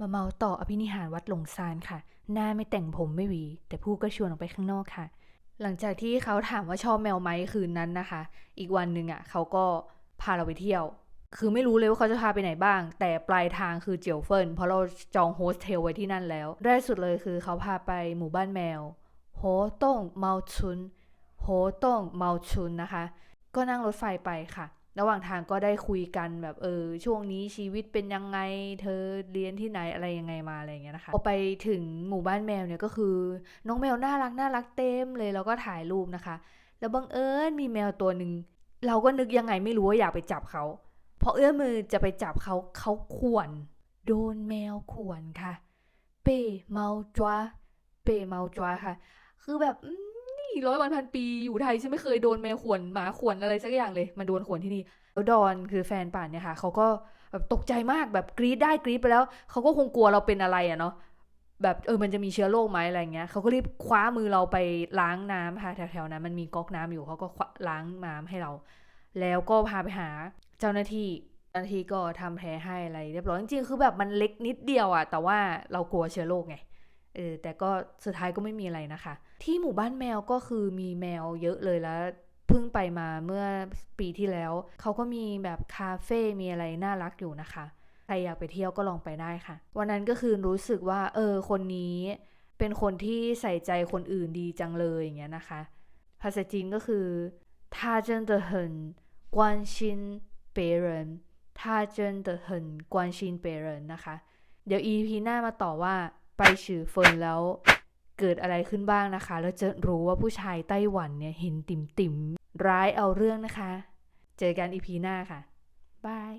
มาเมาต่ออภินิหารวัดหลงซานค่ะ หน้าไม่แต่งผมไม่หวี แต่ผู้ก็ชวนออกไปข้างนอกค่ะ หลังจากที่เขาถามว่าชอบแมวไหมคืนนั้นนะคะ อีกวันหนึ่งอะเขาก็พาเราไปเที่ยว คือไม่รู้เลยว่าเขาจะพาไปไหนบ้าง แต่ปลายทางคือเจียวเฟินเพราะเราจองโฮสเทลไว้ที่นั่นแล้วได้สุดเลยคือเขาพาไปหมู่บ้านแมวโฮต้งเมาชุนโฮต้งเมาชุนนะคะ ก็นั่งรถไฟไปค่ะ ระหว่างทางก็ได้คุยกันแบบเออช่วงนี้ชีวิตเป็นยังไงเธอเรียนที่ไหนอะไรยังไงมาอะไรอย่างเงี้ยนะคะพอไปถึงหมู่บ้านแมวเนี่ยก็คือ น้องแมวน่ารักน่ารักเต็มเลยแล้วก็ถ่ายรูปนะคะ แล้วบังเอิญมีแมวตัวหนึ่งเราก็นึกยังไงไม่รู้ว่าอยากไปจับเขาพอเอื้อมมือจะไปจับเขาเขาข่วน โดนแมวข่วนค่ะ เป้เมาจ้วเป้เมาจ้วค่ะ คือแบบี่ร้อยวันพันปีอยู่ไทยฉันไม่เคยโดนแมวข่วนหมาข่วนอะไรสักอย่างเลยมาโดนข่วนที่นี่แล้วดอนคือแฟนป่านเนี่ยค่ะเขาก็แบบตกใจมากแบบกรี๊ดได้กรี๊ดไปแล้วเขาก็คงกลัวเราเป็นอะไรอะเนาะแบบเออมันจะมีเชื้อโรคไหมอะไรเงี้ยเขาก็รีบคว้ามือเราไปล้างน้ำค่ะแถวๆนั้นมันมีก๊อกน้ำอยู่เขาก็ล้างน้ำให้เรา แล้วก็พาไปหาเจ้าหน้าที่เจ้าหน้าที่ก็ทำแผลให้อะไรเรียบร้อยจริงๆคือแบบมันเล็กนิดเดียวอะแต่ว่าเรากลัวเชื้อโรคไง เออแต่ก็สุดท้ายก็ไม่มีอะไรนะคะ ที่หมู่บ้านแมวก็คือมีแมวเยอะเลยแล้วเพิ่งไปมาเมื่อปีที่แล้ว เขาก็มีแบบคาเฟ่มีอะไรน่ารักอยู่นะคะ ใครอยากไปเที่ยวก็ลองไปได้ค่ะ วันนั้นก็คือรู้สึกว่า เออ คนนี้เป็นคนที่ใส่ใจคนอื่นดีจังเลยอย่างเงี้ยนะคะ ภาษาจีนก็คือ他真的很关心别人他真的很关心别人นะคะ เดี๋ยว EP หน้ามาต่อว่า ไปฉือเฟินแล้วเกิดอะไรขึ้นบ้างนะคะ แล้วจะรู้ว่าผู้ชายไต้หวันเนี่ยเห็นติ่มติ่มร้ายเอาเรื่องนะคะ เจอกันอีพีหน้าค่ะ บาย